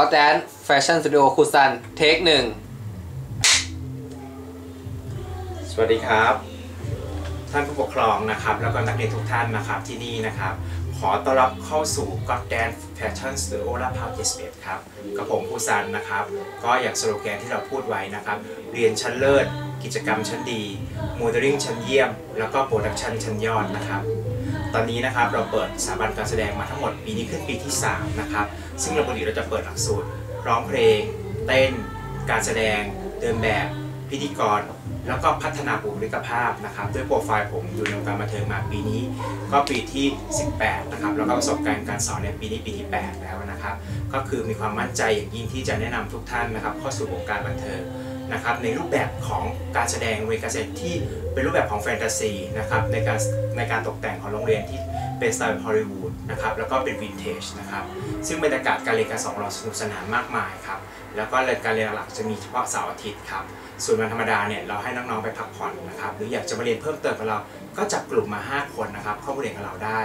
ก็แดนแฟชั่นสตูดิโอคูซันเทคหนึ่งสวัสดีครับ ท่านผู้ปกครองนะครับ แล้วก็นักเรียนทุกท่านนะครับที่นี่นะครับ ขอต้อนรับเข้าสู่ God Dance Fashion Studio ลาดพร้าว71ครับกับผมผู้ซันนะครับ ก็อย่างสโลแกนที่เราพูดไว้นะครับ เรียนชั้นเลิศ กิจกรรมชั้นดี โมเดลลิ่งชั้นเยี่ยม แล้วก็โปรดักชันชั้นยอดนะครับ ตอนนี้นะครับเราเปิดสถาบันการแสดงมาทั้งหมดปีนี้ขึ้นปีที่ 3 นะครับ ซึ่งเราปกติเราจะเปิดหลักสูตรร้องเพลง เต้น การแสดง เดินแบบ พิธีกร แล้วก็พัฒนาบุคลิกภาพนะครับ ด้วยโปรไฟล์ผมอยู่ในวงการบันเทิงมาปีนี้ ก็ปีที่ 18 นะครับ แล้วก็ประสบการณ์การสอนในปีนี้ปีที่ 8 แล้วนะครับ ก็คือมีความมั่นใจอย่างยิ่งที่จะแนะนำทุกท่านนะครับ เข้าสู่วงการบันเทิง นะครับในรูปแบบของการแสดงเวการแสดงที่เป็นรูปแบบของแฟนตาซีนะครับในการในการตกแต่งของโรงเรียนที่เป็นสไตล์ฮอลลีวูดนะครับแล้วก็เป็นวินเทจนะครับซึ่งบรรยากาศการเรียนการสอนเราสนุกสนานมากมายครับแล้วก็เรียนการเรียนหลักจะมีเฉพาะเสาร์อาทิตย์ครับส่วนวันธรรมดาเนี่ยเราให้น้องๆไปพักผ่อนนะครับหรืออยากจะมาเรียนเพิ่มเติมกับเราก็จับกลุ่มมา 5 คนนะครับเข้ามาเรียนกับเราได้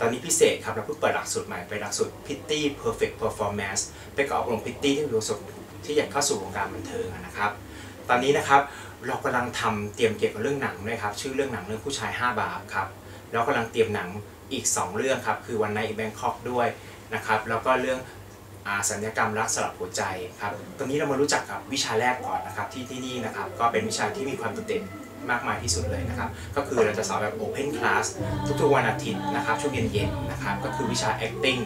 ตอนนี้พิเศษครับเราเพิ่งเปิดหลักสูตรใหม่เป็นหลักสูตร Pitty Perfect Performance เป็นกับอบรมพิตตี้ที่มีประสบ ที่อยากเข้าสู่วงการบันเทิงนะครับ ตอนนี้นะครับเรากำลังทำเตรียมเกี่ยวกับเรื่องหนังด้วยครับ ชื่อเรื่องหนังเรื่องผู้ชาย 5 บาปครับแล้วกำลังเตรียมหนังอีก 2 เรื่องครับคือวันในแบงคอกด้วยนะครับ แล้วก็เรื่องอาสัญญกรรมรักสลับหัวใจครับตอนนี้เรามารู้จักกับวิชาแรกก่อนนะครับที่ที่นี่นะครับ ก็เป็นวิชาที่มีความโดดเด่น มากมายที่สุดเลยนะครับ ก็คือเราจะสอนแบบ Open Class ทุกๆวันอาทิตย์นะครับช่วงเย็นๆนะครับก็คือวิชา acting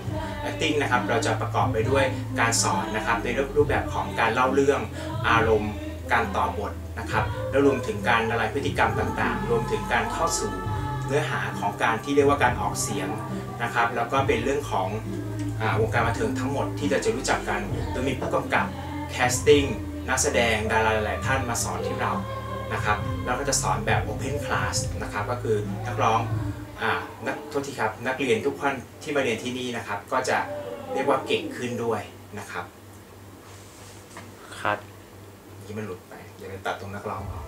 acting นะครับเราจะประกอบไปด้วยการสอนนะครับในรูปแบบของการเล่าเรื่องอารมณ์การต่อบทนะครับแล้วรวมถึงการละลายพฤติกรรมต่างๆ รวมถึงการเข้าสู่เนื้อหาของการที่เรียกว่าการออกเสียงนะครับแล้วก็เป็นเรื่องของอวงการบันเทิงทั้งหมดที่เราจะรู้จักกันโดยมีผู้กำกับแคสติ้งนักแสดงดาราหลายๆท่านมาสอนที่เรา นะครับแล้วก็จะสอนแบบ Open Class นะครับก็คือนักร้องอ่านักโทษทีครับนักเรียนทุกคนที่มาเรียนที่นี่นะครับ ก็จะเรียกว่าเก่งขึ้นด้วยนะครับคัดนี่มันหลุดไปอย่าไปตัดตรงนักร้องออก